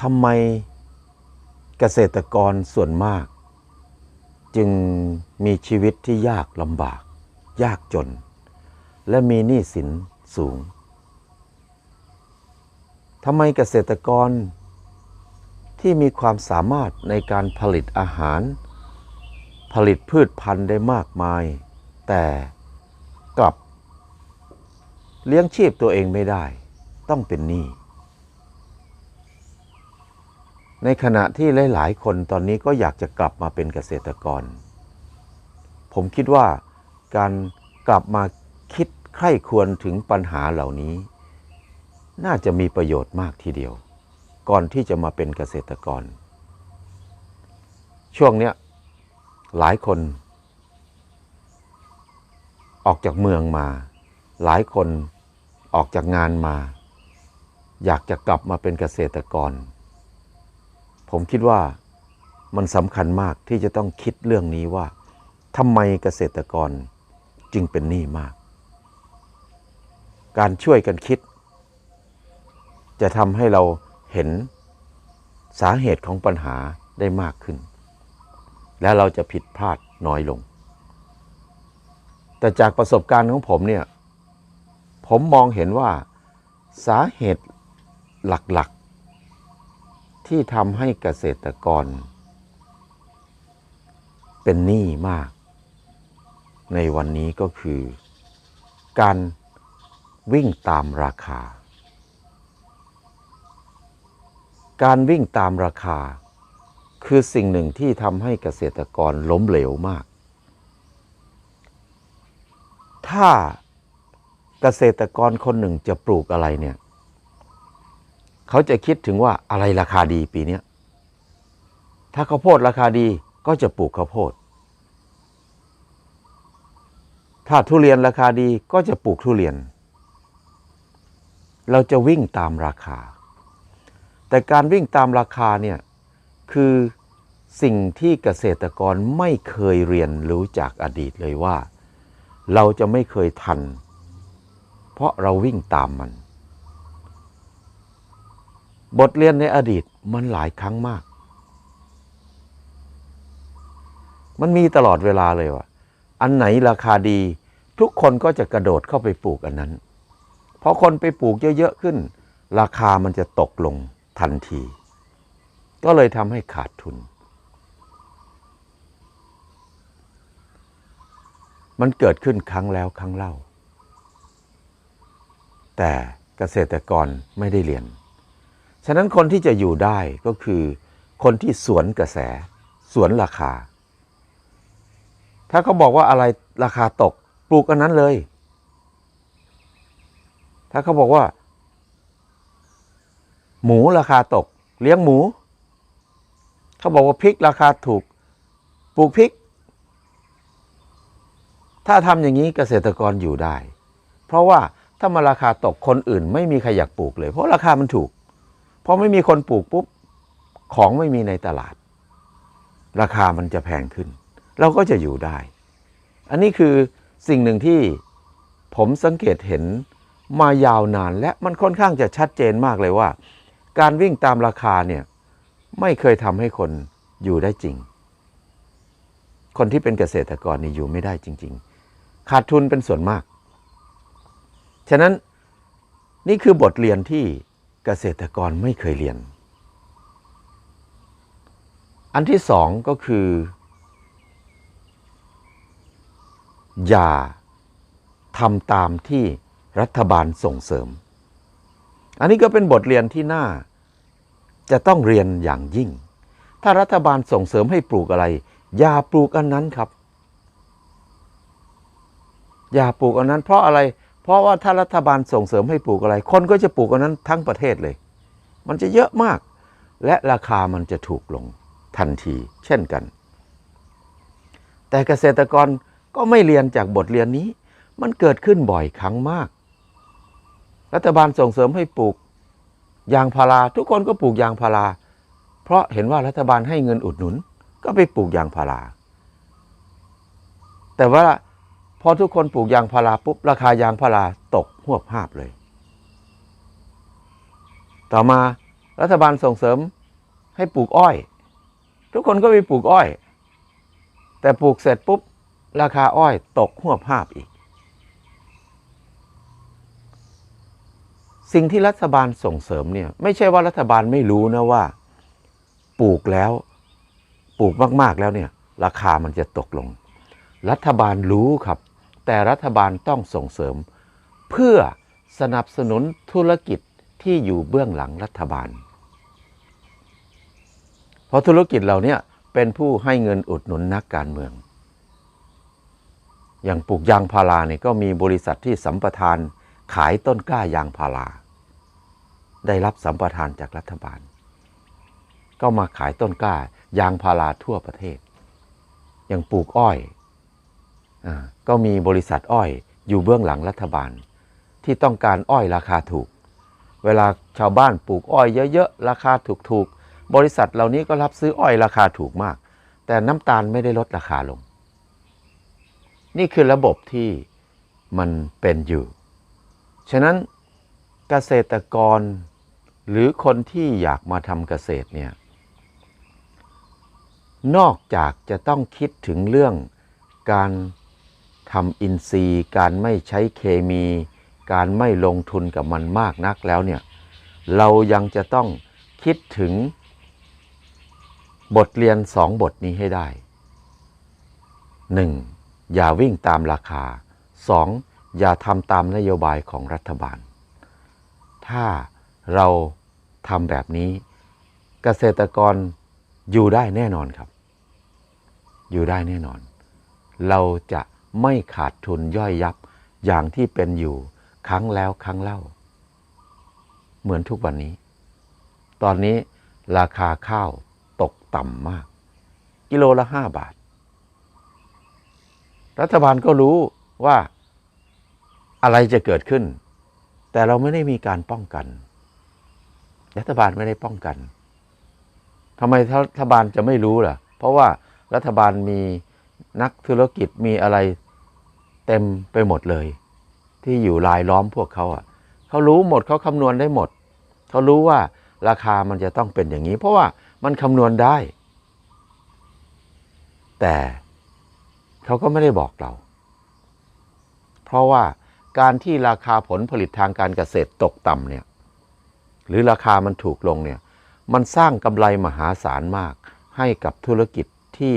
ทำไมเกษตรกรส่วนมาก จึงมีชีวิตที่ยากลำบาก ยากจน และมีหนี้สินสูงทำไมเกษตรกรที่มีความสามารถในการผลิตอาหาร ผลิตพืชพันธุ์ได้มากมาย แต่กลับเลี้ยงชีพตัวเองไม่ได้ ต้องเป็นหนี้ ในขณะที่หลาย ๆ คนตอนนี้ก็อยากจะกลับมาเป็นเกษตรกร ผมคิดว่าการกลับมาคิดใคร่ควรถึงปัญหาเหล่านี้ น่าจะมีประโยชน์มากทีเดียว ก่อนที่จะมาเป็นเกษตรกร ช่วงเนี้ยหลายคน ออกจากเมืองมา หลายคนออกจากงานมา อยากจะกลับมาเป็นเกษตรกร ผมคิดว่ามันสำคัญมากที่จะต้องคิดเรื่องนี้ว่าทำไมเกษตรกรจึงเป็นหนี้มาก การช่วยกันคิด จะทำให้เราเห็นสาเหตุของปัญหาได้มากขึ้น และเราจะผิดพลาดน้อยลง แต่จากประสบการณ์ของผมเนี่ย ผมมองเห็นว่าสาเหตุหลัก ที่ทำให้เกษตรกร เป็นหนี้มาก ในวันนี้ก็คือ การวิ่งตามราคา การวิ่งตามราคา คือสิ่งหนึ่งที่ทำให้เกษตรกรล้มเหลวมาก ถ้าเกษตรกรคนหนึ่งจะปลูกอะไรเนี่ย เขาจะคิดถึงว่าอะไรราคาดีปีเนี้ถ้าข้าวโพดราคาดีก็จะปลูกข้าวโพด ถ้าทุเรียนราคาดีก็จะปลูกทุเรียน เราจะวิ่งตามราคา แต่การวิ่งตามราคาเนี่ยคือสิ่งที่เกษตรกรไม่เคยเรียนรู้จากอดีตเลยว่า เราจะไม่เคยทัน เพราะเราวิ่งตามมัน บทเรียนในอดีตมันหลายครั้งมาก มันมีตลอดเวลาเลยว่าอันไหนราคาดีทุกคนก็จะกระโดดเข้าไปปลูกอันนั้นพอคนไปปลูกเยอะๆขึ้น ราคามันจะตกลงทันที ก็เลยทำให้ขาดทุน มันเกิดขึ้นครั้งแล้วครั้งเล่า แต่เกษตรกรไม่ได้เรียน ฉะนั้นคนที่จะอยู่ได้ก็คือคนที่สวนกระแส สวนราคา ถ้าเขาบอกว่าอะไรราคาตกปลูกอันนั้นเลย ถ้าเขาบอกว่า หมูราคาตก เลี้ยงหมู เขาบอกว่าพริกราคาถูก ปลูกพริก ถ้าทำอย่างนี้เกษตรกรอยู่ได้ เพราะว่าถ้ามาราคาตกคนอื่น ไม่มีใครอยากปลูกเลย เพราะราคามันถูก พอไม่มีคนปลูกปุ๊บ ของไม่มีในตลาด ราคามันจะแพงขึ้น เราก็จะอยู่ได้ อันนี้คือสิ่งหนึ่งที่ผมสังเกตเห็นมายาวนานและมันค่อนข้างจะชัดเจนมากเลยว่า การวิ่งตามราคาเนี่ยไม่เคยทำให้คนอยู่ได้จริง คนที่เป็นเกษตรกรนี่อยู่ไม่ได้จริง ๆ ขาดทุนเป็นส่วนมาก ฉะนั้นนี่คือบทเรียนที่ เกษตรกรไม่เคยเรียน อันที่สองก็คือ อย่าทำตามที่รัฐบาลส่งเสริม อันนี้ก็เป็นบทเรียนที่น่าจะต้องเรียนอย่างยิ่ง ถ้ารัฐบาลส่งเสริมให้ปลูกอะไร อย่าปลูกอันนั้นครับ อย่าปลูกอันนั้นเพราะอะไรเพราะว่าถ้ารัฐบาลส่งเสริมให้ปลูกอะไร คนก็จะปลูกอันนั้นทั้งประเทศเลย มันจะเยอะมาก และราคามันจะถูกลงทันที เช่นกัน แต่เกษตรกรก็ไม่เรียนจากบทเรียนนี้ มันเกิดขึ้นบ่อยครั้งมาก รัฐบาลส่งเสริมให้ปลูกยางพารา ทุกคนก็ปลูกยางพารา เพราะเห็นว่ารัฐบาลให้เงินอุดหนุน ก็ไปปลูกยางพารา แต่ว่า อทุกคนปลูกยางพาราปุ๊บ ราคายางพาราตกหัวภาพเลย ต่อมารัฐบาลส่งเสริมให้ปลูกอ้อย ทุกคนก็ไปปลูกอ้อย แต่ปลูกเสร็จปุ๊บ ราคาอ้อยตกหัวภาพอีก สิ่งที่รัฐบาลส่งเสริมเนี่ยไม่ใช่ว่ารัฐบาลไม่รู้นะว่า ปลูกแล้วปลูกมาก ๆ แล้วเนี่ย ราคามันจะตกลง รัฐบาลรู้ครับ แต่รัฐบาลต้องส่งเสริม เพื่อสนับสนุนธุรกิจที่อยู่เบื้องหลังรัฐบาล เพราะธุรกิจเรานี่ยเป็นผู้ให้เงินอุดหนุนนักการเมือง อย่างปลูกยางพาราเนี่ยก็มีบริษัทที่สัมปทานขายต้นกล้ายางพารา ได้รับสัมปทานจากรัฐบาล ก็มาขายต้นกล้ายางพาราทั่วประเทศ อย่างปลูกอ้อย ก็มีบริษัทอ้อยอยู่เบื้องหลังรัฐบาล ที่ต้องการอ้อยราคาถูก เวลาชาวบ้านปลูกอ้อยเยอะๆราคาถูกๆบริษัทเหล่านี้ก็รับซื้ออ้อยราคาถูกมาก แต่น้ำตาลไม่ได้ลดราคาลง นี่คือระบบที่มันเป็นอยู่ ฉะนั้นเกษตรกรหรือคนที่อยากมาทำเกษตรเนี่ยนอกจากจะต้องคิดถึงเรื่องการ ทำอินทรีย์การไม่ใช้เคมี การไม่ลงทุนกับมันมากนักแล้วเนี่ยเรายังจะต้องคิดถึงบทเรียนสองบทนี้ให้ได้ 1. อย่าวิ่งตามราคา 2. อย่าทำตามนโยบายของรัฐบาล ถ้าเราทำแบบนี้ เกษตรกรอยู่ได้แน่นอนครับ อยู่ได้แน่นอน เราจะ ไม่ขาดทุนย่อยยับอย่างที่เป็นอยู่ครั้งแล้วครั้งเล่า เหมือนทุกวันนี้ ตอนนี้ราคาข้าวตกต่ำมาก กิโลละห้าบาท รัฐบาลก็รู้ว่าอะไรจะเกิดขึ้น แต่เราไม่ได้มีการป้องกัน รัฐบาลไม่ได้ป้องกันทำไมรัฐบาลจะไม่รู้ล่ะ เพราะว่ารัฐบาลมีนักธุรกิจมีอะไร เต็มไปหมดเลย ที่อยู่รายล้อมพวกเขาอะเขารู้หมดเขาคำนวณได้หมด เขารู้ว่าราคามันจะต้องเป็นอย่างนี้ เพราะว่ามันคำนวณได้ แต่เขาก็ไม่ได้บอกเรา เพราะว่าการที่ราคาผลผลิตทางการเกษตรตกต่ำเนี่ยหรือราคามันถูกลงเนี่ยมันสร้างกำไรมหาศาลมากให้กับธุรกิจที่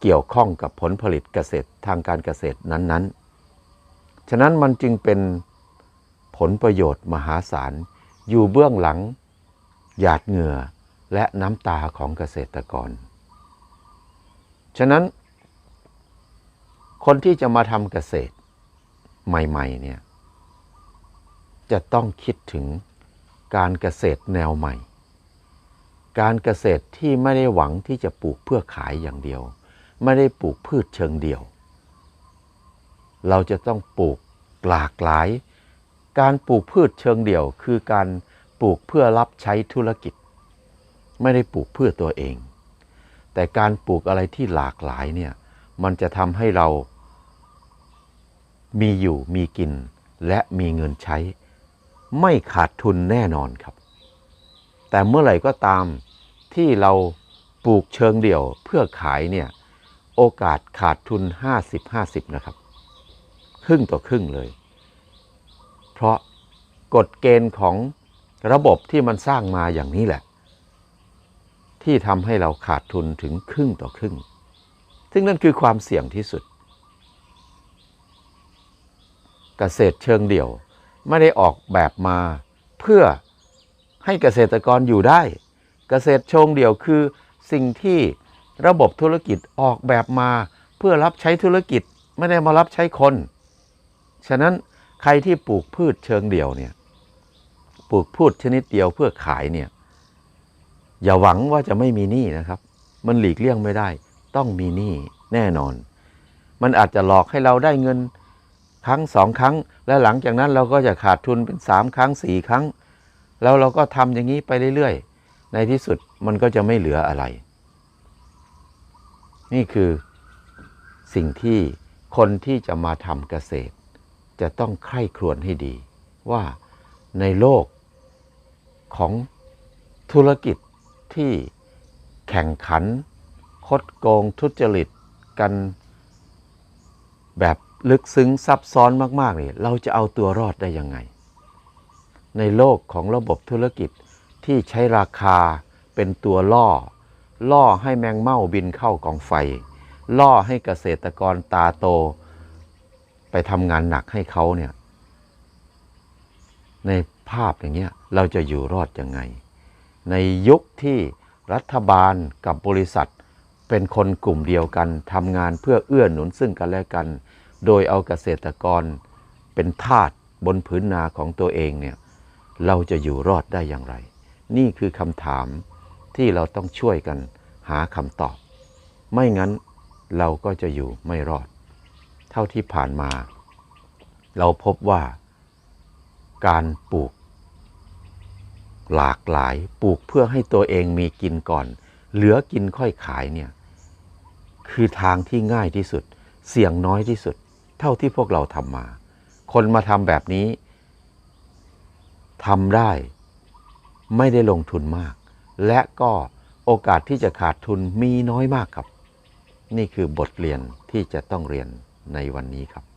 เกี่ยวข้องกับผลผลิตเกษตรทางการเกษตรนั้นๆ ฉะนั้นมันจึงเป็นผลประโยชน์มหาศาล อยู่เบื้องหลัง หยาดเหงื่อและน้ำตาของเกษตรกร ฉะนั้น คนที่จะมาทำเกษตรใหม่ๆเนี่ยจะต้องคิดถึงการเกษตรแนวใหม่ การเกษตรที่ไม่ได้หวังที่จะปลูกเพื่อขายอย่างเดียว ไม่ได้ปลูกพืชเชิงเดียว เราจะต้องปลูกหลากหลาย การปลูกพืชเชิงเดี่ยว คือการปลูกเพื่อรับใช้ธุรกิจ ไม่ได้ปลูกเพื่อตัวเอง แต่การปลูกอะไรที่หลากหลายเนี่ยมันจะทำให้เรามีอยู่มีกินและมีเงินใช้ ไม่ขาดทุนแน่นอนครับ แต่เมื่อไหร่ก็ตามที่เราปลูกเชิงเดี่ยวเพื่อขายเนี่ย โอกาสขาดทุน 50-50 นะครับ ครึ่งต่อครึ่งเลย เพราะกฎเกณฑ์ของระบบที่มันสร้างมาอย่างนี้แหละ ที่ทำให้เราขาดทุนถึงครึ่งต่อครึ่ง ซึ่งนั่นคือความเสี่ยงที่สุด เกษตรเชิงเดี่ยวไม่ได้ออกแบบมาเพื่อให้เกษตรกรอยู่ได้ เกษตรเชิงเดี่ยวคือสิ่งที่ ระบบธุรกิจออกแบบมาเพื่อรับใช้ธุรกิจไม่ได้มารับใช้คน ฉะนั้นใครที่ปลูกพืชเชิงเดี่ยวเนี่ยปลูกพืชชนิดเดียวเพื่อขายเนี่ยอย่าหวังว่าจะไม่มีหนี้นะครับ มันหลีกเลี่ยงไม่ได้ ต้องมีหนี้แน่นอน มันอาจจะหลอกให้เราได้เงินครั้งสองครั้ง และหลังจากนั้นเราก็จะขาดทุนเป็นสามครั้งสี่ครั้ง แล้วเราก็ทำอย่างนี้ไปเรื่อยๆ ในที่สุดมันก็จะไม่เหลืออะไร นี่คือสิ่งที่คนที่จะมาทำเกษตร จะต้องใคร่ครวญให้ดี ว่าในโลกของธุรกิจที่แข่งขัน คดโกงทุจริตกันแบบลึกซึ้งซับซ้อนมากๆนี่เราจะเอาตัวรอดได้ยังไง ในโลกของระบบธุรกิจที่ใช้ราคาเป็นตัวล่อ ล่อให้แมงเม่าบินเข้ากองไฟ ล่อให้เกษตรกรตาโต ไปทำงานหนักให้เขาเนี่ย ในภาพอย่างเงี้ยเราจะอยู่รอดยังไง ในยุคที่รัฐบาลกับบริษัทเป็นคนกลุ่มเดียวกันทำงานเพื่อเอื้อหนุนซึ่งกันและกัน โดยเอาเกษตรกรเป็นทาสบนผืนนาของตัวเองเนี่ยเราจะอยู่รอดได้อย่างไร นี่คือคำถาม ที่เราต้องช่วยกันหาคำตอบ ไม่งั้นเราก็จะอยู่ไม่รอด เท่าที่ผ่านมา เราพบว่าการปลูก หลากหลายปลูกเพื่อให้ตัวเองมีกินก่อน เหลือกินค่อยขายเนี่ยคือทางที่ง่ายที่สุด เสี่ยงน้อยที่สุด เท่าที่พวกเราทำมา คนมาทำแบบนี้ทำได้ ไม่ได้ลงทุนมาก และก็โอกาสที่จะขาดทุนมีน้อยมากครับ นี่คือบทเรียนที่จะต้องเรียนในวันนี้ครับ